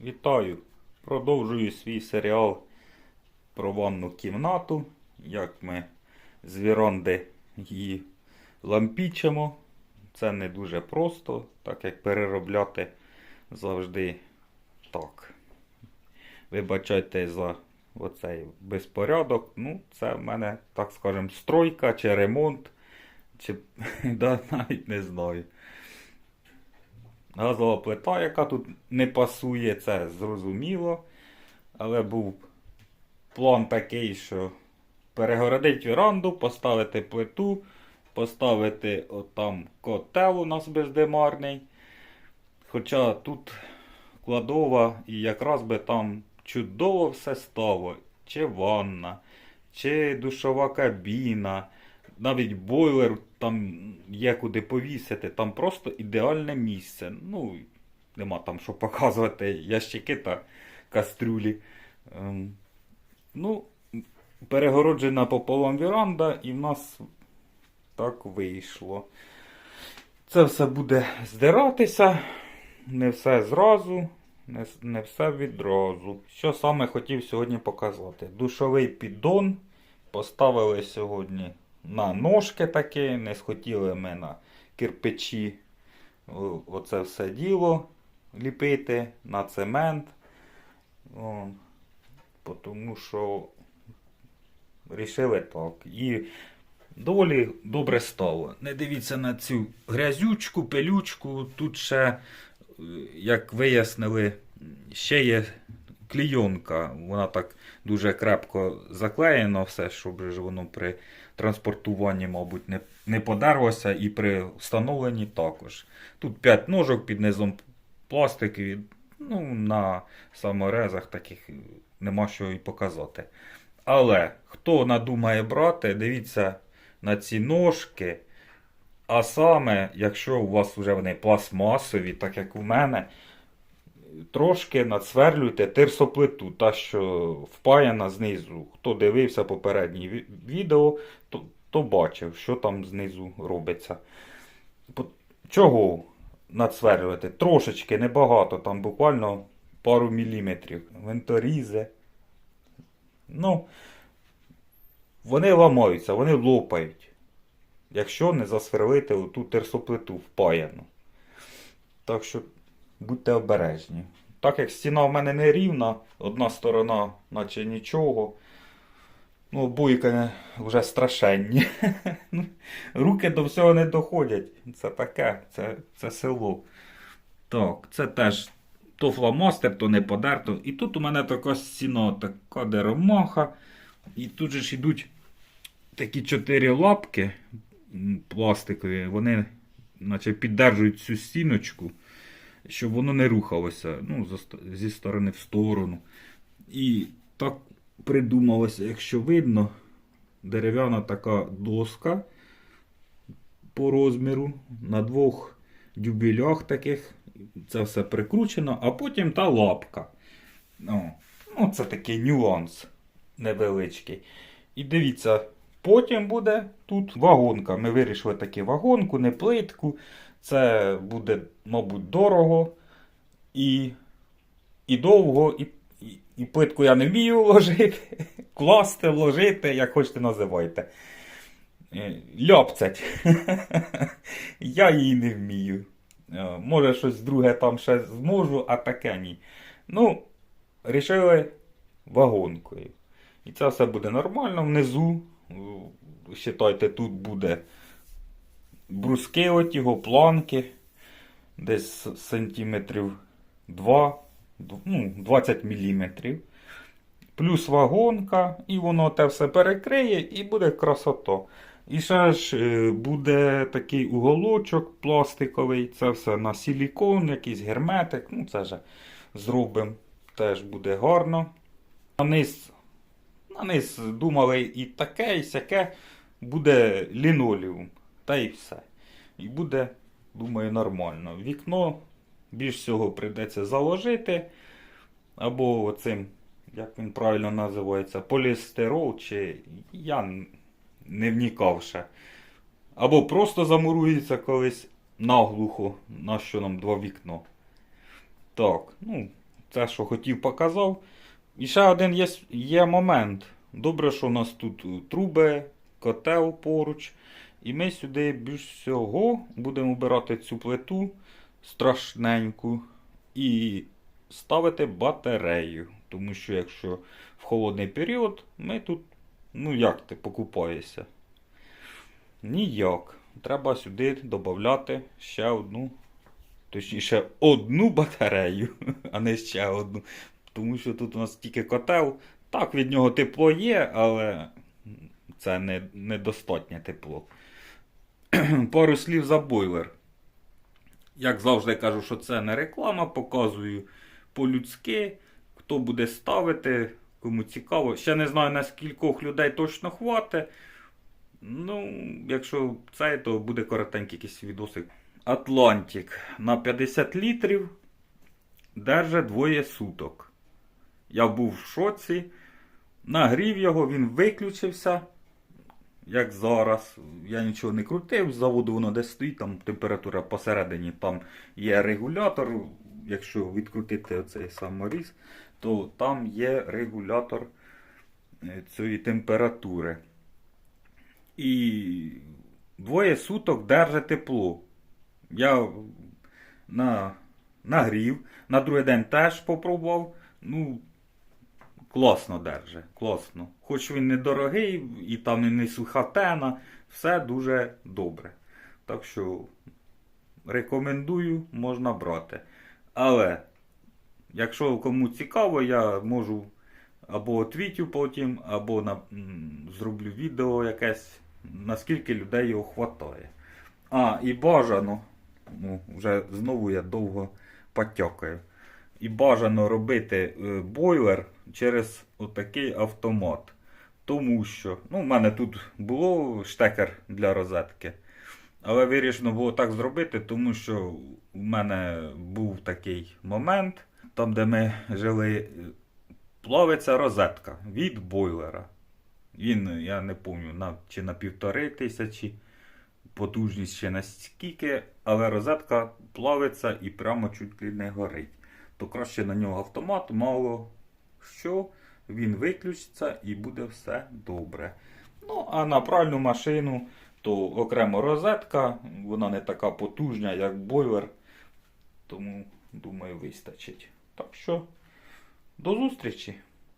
Вітаю! Продовжую свій серіал про ванну кімнату, як ми з віранди її лампічимо. Це не дуже просто, так як переробляти завжди так. Вибачайте за оцей безпорядок. Ну, це в мене, так скажемо, стройка чи ремонт, чи навіть не знаю. Газова плита, яка тут не пасує, це зрозуміло. Але був план такий, що перегородить віранду, поставити плиту, поставити отам котел у нас бездимарний. Хоча тут кладова і якраз би там чудово все стало. Чи ванна, чи душова кабіна, навіть бойлер там є куди повісити, там просто ідеальне місце. Ну, нема там що показувати, ящики та кастрюлі. Ем, ну, перегороджена пополам віранда, і в нас так вийшло. Це все буде здиратися, не все зразу, не, не все відразу. Що саме хотів сьогодні показати? Душовий піддон поставили сьогодні на ножки такі, не схотіли ми на кирпичі оце все діло ліпити на цемент. Тому що рішили так. І доволі добре стало. Не дивіться на цю грязючку, пилючку. Тут ще, е, як вияснили, ще є клійонка. Вона так дуже крепко заклеєна, все, щоб воно при транспортуванні, мабуть, не, не подерлося, і при встановленні також. Тут 5 ножок під низом пластикові. Ну, на саморезах таких нема що і показати. Але хто надумає брати, дивіться на ці ножки. А саме, якщо у вас вже вони пластмасові, так як у мене, трошки надсверлюйте тирсоплиту, та що впаяна знизу. Хто дивився попереднє відео, то, то бачив, що там знизу робиться. Чого надсверлювати? Трошечки, небагато, там буквально пару міліметрів. Винторізи. Ну, вони ламаються, вони лопають. Якщо не засверлити оту терсоплиту впаяну. Так що будьте обережні. Так як стіна в мене не рівна, одна сторона, наче нічого. Ну, обойка вже страшенні. Ну, Руки до всього не доходять. Це таке, це, це село. Так, це теж то фломастер, то не подерто. І тут у мене така стіна, така деромаха. І тут же ж йдуть такі чотири лапки пластикові, вони наче піддержують цю стіночку, щоб воно не рухалося ну, зі сторони в сторону. І так придумалося, якщо видно, дерев'яна така доска по розміру на двох дюбелях таких. Це все прикручено, а потім та лапка. Ну це такий нюанс невеличкий. І дивіться, потім буде тут вагонка. Ми вирішили таки вагонку, не плитку. Це буде, мабуть, дорого і, і довго, і, і, і плитку я не вмію ложити, класти, ложити, як хочете називайте. Е, Ляпцять. Я її не вмію. Е, Може, щось друге там ще зможу, а таке ні. Ну, рішили вагонкою. І це все буде нормально внизу. Считайте, тут буде бруски от його, планки. Десь сантиметрів 2, ну, 20 міліметрів. Плюс вагонка, і воно те все перекриє, і буде красота. І ще ж е, буде такий уголочок пластиковий, це все на силікон, якийсь герметик. Ну, це же зробимо. Теж буде гарно. На низ, низ думали і таке, і сяке буде лінолеум. Та й все. І буде, думаю, нормально. Вікно більш всього прийдеться заложити. Або оцим, як він правильно називається, полістирол, чи я не вникав ще. Або просто замурується колись наглухо, на що нам два вікно. Так, ну, це, що хотів, показав. І ще один є, є момент. Добре, що у нас тут труби, котел поруч. І ми сюди більш всього будемо вбирати цю плиту страшненьку і ставити батарею. Тому що якщо в холодний період, ми тут, ну як ти покупаєшся? Ніяк. Треба сюди додати ще одну, точніше, одну батарею, а не ще одну. Тому що тут у нас тільки котел. Так, від нього тепло є, але це не, недостатнє тепло. Пару слів за бойлер. Як завжди кажу, що це не реклама, показую по-людськи, хто буде ставити, кому цікаво. Ще не знаю, на скількох людей точно хватить. Ну, якщо це, то буде коротенький якийсь відосик. Атлантик на 50 літрів держить двоє суток. Я був в шоці. Нагрів його, він виключився. Як зараз. Я нічого не крутив, з заводу воно десь стоїть, там температура посередині, там є регулятор. Якщо відкрутити оцей саморіз, то там є регулятор е, цієї температури. І двоє суток держить тепло. Я на, нагрів, на другий день теж попробував. Ну, класно держить, класно. Хоч він недорогий і там і не суха тена, все дуже добре. Так що рекомендую, можна брати. Але, якщо кому цікаво, я можу або твітю потім, або на, зроблю відео якесь, наскільки людей його хватає. А, і бажано, ну, вже знову я довго потякаю. І бажано робити е, бойлер через отакий автомат. Тому що, ну, в мене тут було штекер для розетки. Але вирішено було так зробити, тому що в мене був такий момент, там, де ми жили, е, плавиться розетка від бойлера. Він, я не пам'ятаю, чи на півтори тисячі, потужність ще на скільки, але розетка плавиться і прямо чуть ли не горить. То краще на нього автомат, мало що, він виключиться і буде все добре. Ну, а на пральну машину, то окремо розетка, вона не така потужна, як бойлер. Тому, думаю, вистачить. Так що, до зустрічі!